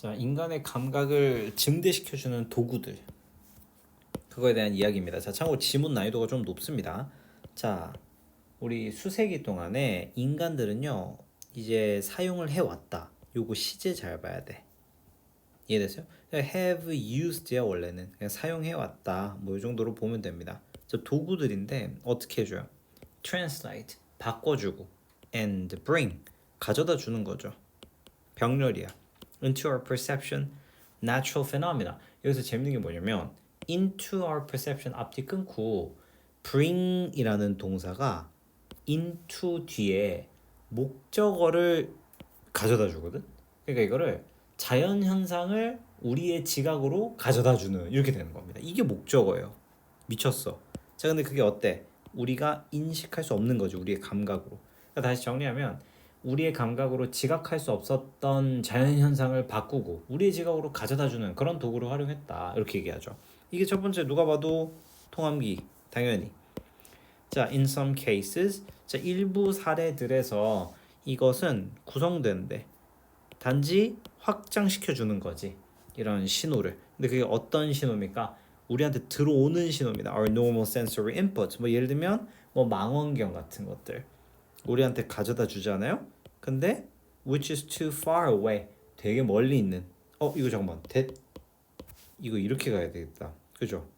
자, 인간의 감각을 증대시켜주는 도구들. 그거에 대한 이야기입니다. 자, 참고로 지문 난이도가 좀 높습니다. 자, 우리 수세기 동안에 인간들은요, 이제 사용을 해왔다. 요거 시제 잘 봐야 돼. 이해됐어요? have used야 원래는 그냥 사용해왔다. 뭐 이 정도로 보면 됩니다. 저 도구들인데 어떻게 해줘요? translate 바꿔주고 and bring 가져다 주는 거죠. 병렬이야. Into our perception natural phenomena. 여기서 재밌는 게 뭐냐면 into our perception 앞뒤 끊고 bring이라는 동사가 into 뒤에 목적어를 가져다 주거든. 그러니까 이거를 자연 현상을 우리의 지각으로 가져다 주는 이렇게 되는 겁니다. 이게 목적어예요. 미쳤어. 자, 근데 그게 어때? 우리가 인식할 수 없는 거지. 우리의 감각으로. 그러니까 다시 정리하면 우리의 감각으로 지각할 수 없었던 자연 현상을 바꾸고 우리의 지각으로 가져다 주는 그런 도구를 활용했다. 이렇게 얘기하죠. 이게 첫 번째 누가 봐도 통함기 당연히. 자, in some cases 자, 일부 사례들에서 이것은 구성되는데 단지 확장시켜 주는 거지. 이런 신호를. 근데 그게 어떤 신호입니까? 우리한테 들어오는 신호입니다. Our normal sensory input. 뭐 예를 들면 뭐 망원경 같은 것들 우리한테 가져다 주잖아요. 근데 which is too far away. 되게 멀리 있는. 어 이거 잠깐만. 대 이거 이렇게 가야 되겠다. 그죠?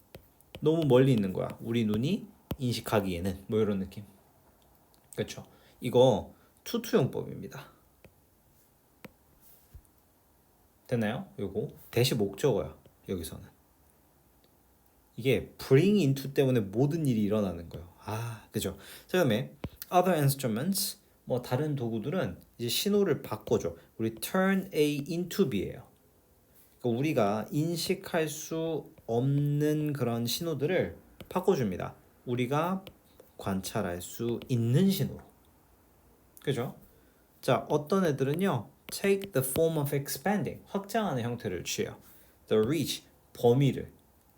너무 멀리 있는 거야. 우리 눈이 인식하기에는 뭐 이런 느낌. 그렇죠? 이거 투투용법입니다. 됐나요? 요거 대시 목적어야. 여기서는. 이게 bring into 때문에 모든 일이 일어나는 거예요. 아, 그죠? 자, 그다음에 other instruments 뭐 다른 도구들은 이제 신호를 바꿔줘. 우리 turn A into B예요. 그러니까 우리가 인식할 수 없는 그런 신호들을 바꿔줍니다. 우리가 관찰할 수 있는 신호로. 그죠? 자, 어떤 애들은요. take the form of expanding 확장하는 형태를 취해요. the reach 범위를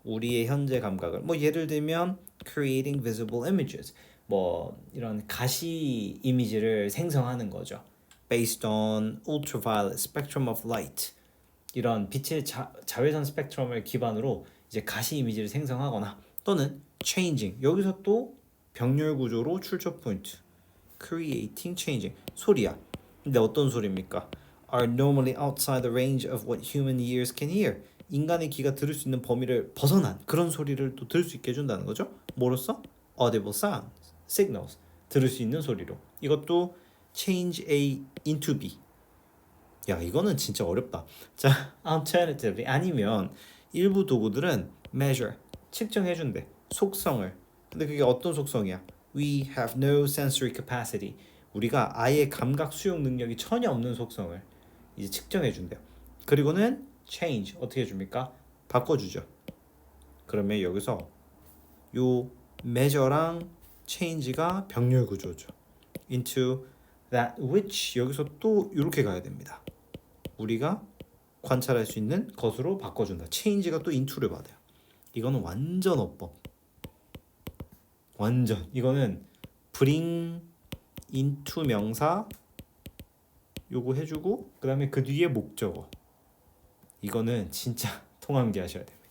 우리의 현재 감각을 뭐 예를 들면 creating visible images 뭐 이런 가시 이미지를 생성하는 거죠. based on ultraviolet spectrum of light 이런 빛의 자, 자외선 스펙트럼을 기반으로 이제 가시 이미지를 생성하거나 또는 changing 여기서 또 병렬 구조로 출처 포인트 creating changing 소리야. 근데 어떤 소리입니까? are normally outside the range of what human ears can hear. 인간의 귀가 들을 수 있는 범위를 벗어난 그런 소리를 또 들을 수 있게 해준다는 거죠. 뭐로써? audible sounds, signals 들을 수 있는 소리로. 이것도 change A into B. 야 이거는 진짜 어렵다. 자, alternatively 아니면 일부 도구들은 measure 측정해준대 속성을. 근데 그게 어떤 속성이야? We have no sensory capacity. 우리가 아예 감각 수용 능력이 전혀 없는 속성을 이제 측정해준대요. 그리고는 change 어떻게 해줍니까? 바꿔주죠. 그러면 여기서 요 measure랑 change가 병렬 구조죠. into that which 여기서 또 이렇게 가야 됩니다. 우리가 관찰할 수 있는 것으로 바꿔준다. change가 또 into를 받아요. 이거는 완전 어법. 완전 이거는 bring into 명사 요거 해주고 그 다음에 그 뒤에 목적어 이거는 진짜 통함기 하셔야 됩니다.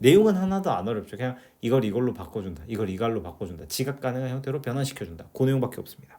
내용은 하나도 안 어렵죠. 그냥 이걸 이걸로 바꿔준다. 이걸 이걸로 바꿔준다. 지각 가능한 형태로 변환시켜준다. 그 내용밖에 없습니다.